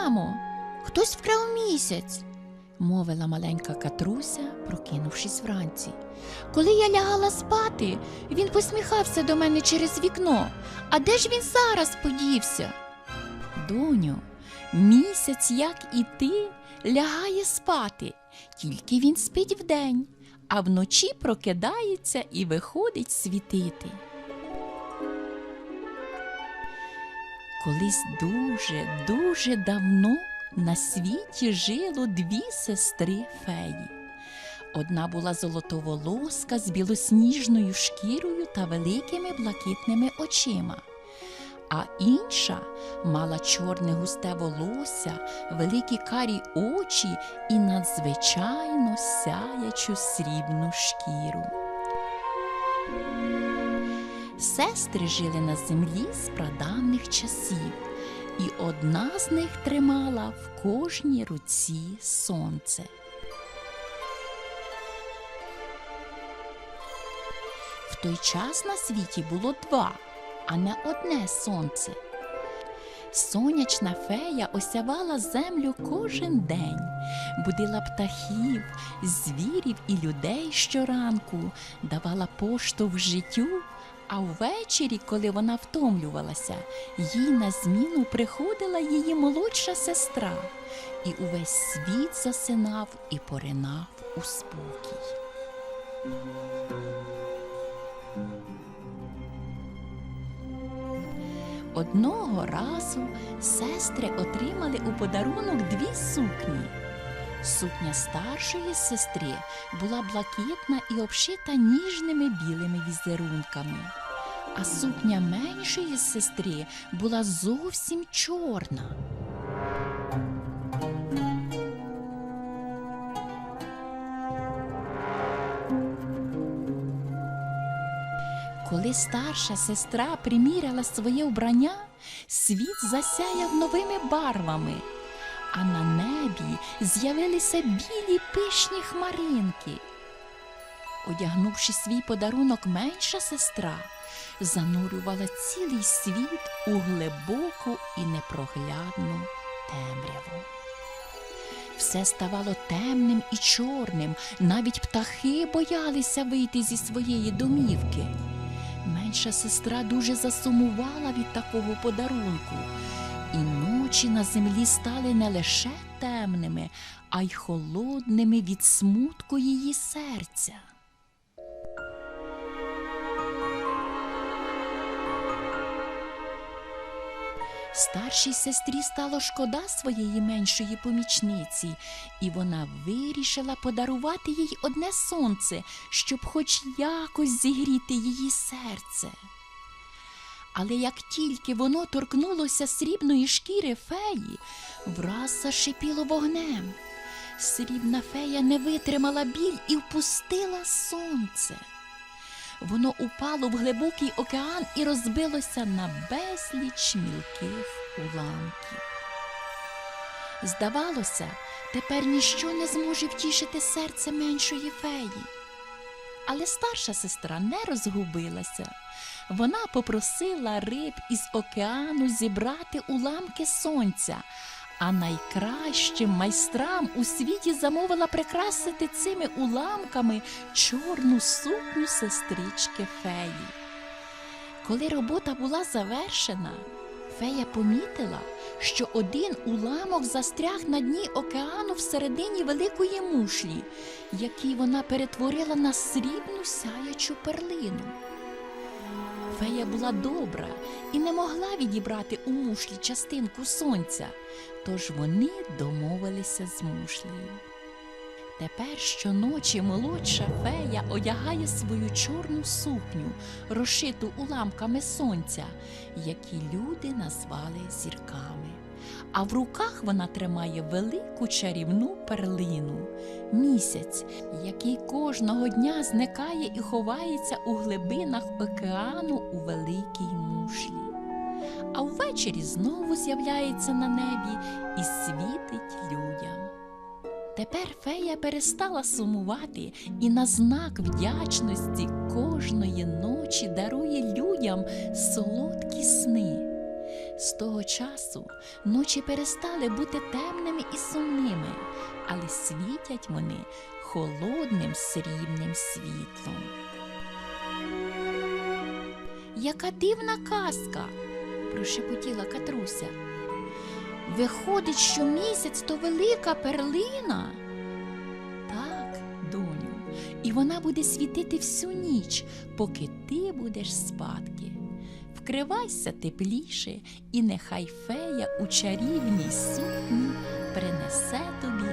мамо, хтось вкрав місяць, мовила маленька Катруся, прокинувшись вранці. Коли я лягала спати, він посміхався до мене через вікно. А де ж він зараз подівся? Доню, місяць, як і ти, лягає спати, тільки він спить вдень, а вночі прокидається і виходить світити. Колись дуже, дуже давно на світі жило дві сестри феї. Одна була золотоволоска з білосніжною шкірою та великими блакитними очима, а інша мала чорне густе волосся, великі карі очі і надзвичайно сяячу срібну шкіру. Сестри жили на землі з прадавних часів, і одна з них тримала в кожній руці сонце. В той час на світі було два, а не одне сонце. Сонячна фея осявала землю кожен день, будила птахів, звірів і людей щоранку, давала поштовх життю, а ввечері, коли вона втомлювалася, їй на зміну приходила її молодша сестра, і увесь світ засинав і поринав у спокій. Одного разу сестри отримали у подарунок дві сукні. Сукня старшої сестри була блакитна і обшита ніжними білими візерунками, а сукня меншої сестри була зовсім чорна. Коли старша сестра приміряла своє вбрання, світ засяяв новими барвами, а на небі з'явилися білі пишні хмаринки. Одягнувши свій подарунок, менша сестра занурювала цілий світ у глибоку і непроглядну темряву. Все ставало темним і чорним, навіть птахи боялися вийти зі своєї домівки. Менша сестра дуже засумувала від такого подарунку, і ночі на землі стали не лише темними, а й холодними від смутку її серця. Старшій сестрі стало шкода своєї меншої помічниці, і вона вирішила подарувати їй одне сонце, щоб хоч якось зігріти її серце. Але як тільки воно торкнулося срібної шкіри феї, враз зашипіло вогнем. Срібна фея не витримала біль і впустила сонце. Воно упало в глибокий океан і розбилося на безліч мілких уламків. Здавалося, тепер ніщо не зможе втішити серце меншої феї. Але старша сестра не розгубилася. Вона попросила риб із океану зібрати уламки сонця, а найкращим майстрам у світі замовила прикрасити цими уламками чорну сукню сестрички феї. Коли робота була завершена, фея помітила, що один уламок застряг на дні океану всередині великої мушлі, який вона перетворила на срібну сяячу перлину. Фея була добра і не могла відібрати у мушлі частинку сонця, тож вони домовилися з мушлею. Тепер щоночі молодша фея одягає свою чорну сукню, розшиту уламками сонця, які люди назвали зірками. А в руках вона тримає велику чарівну перлину місяць, який кожного дня зникає і ховається у глибинах океану у великій мушлі. А ввечері знову з'являється на небі і світить людям. Тепер фея перестала сумувати і на знак вдячності кожної ночі дарує людям солодкі сни. З того часу ночі перестали бути темними і сумними, але світять вони холодним срібним світлом. Яка дивна казка, прошепотіла Катруся. Виходить, що місяць то велика перлина. Так, доню, і вона буде світити всю ніч, поки ти будеш спадки. Вкривайся тепліше, і нехай фея у чарівній сукні принесе тобі.